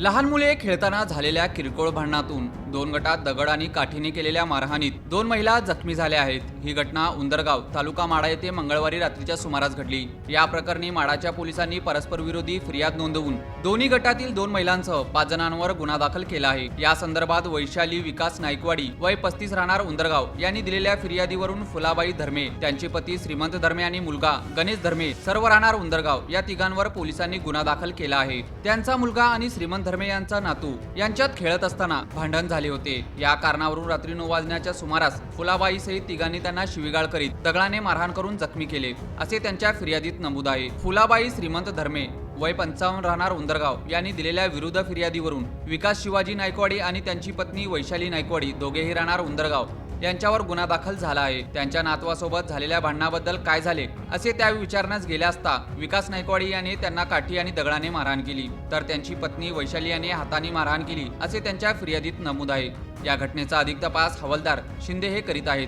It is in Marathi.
लहान मुले खेळताना झालेल्या किरकोळ भांडणातून दोन गटात दगड आणि काठीने केलेल्या मारहाणीत दोन महिला जखमी झाल्या आहेत. ही घटना उंदरगाव तालुका माडा येथे मंगळवारी रात्रीच्या सुमारास घडली. या प्रकरणी माडाच्या पोलिसांनी परस्पर विरोधी फिर्याद नोंदवून दोन्ही गटातील दोन महिलांसह पाच जणांवर गुन्हा दाखल केला आहे. या संदर्भात वैशाली विकास नाईकवाडी वय पस्तीस राहणार उंदरगाव यांनी दिलेल्या फिर्यादीवरून फुलाबाई धर्मे त्यांचे पती श्रीमंत धर्मे आणि मुलगा गणेश धर्मे सर्व राहणार उंदरगाव या तिघांवर पोलिसांनी गुन्हा दाखल केला आहे. त्यांचा मुलगा आणि श्रीमंत धर्मे यांचा नातू यांच्यात खेळत असताना भांडण झाले होते. या कारणावरून रात्री नऊ वाजण्याच्या सुमारास फुलाबाई सहित तिघांनी त्यांना शिवीगाळ करीत दगडाने मारहाण करून जखमी केले असे त्यांच्या फिर्यादीत नमूद आहे. फुलाबाई श्रीमंत धर्मे वय पंचावन्न राहणार उंदरगाव यांनी दिलेल्या विरुद्ध फिर्यादीवरून विकास शिवाजी नायकवाडी आणि त्यांची पत्नी वैशाली नायकवाडी दोघेही राहणार उंदरगाव. यांच्यावर गुन्हा दाखल झाला आहे. त्यांच्या नातवासोबत झालेल्या भांडणाबद्दल काय झाले असे त्या विचारण्यास गेले असता विकास नायकवाडी याने त्यांना काठी आणि दगडाने मारहाण केली. तर त्यांची पत्नी वैशाली याने हाताने मारहाण केली असे त्यांच्या फिर्यादीत नमूद आहे. या घटनेचा अधिक तपास हवालदार शिंदे हे करीत आहेत.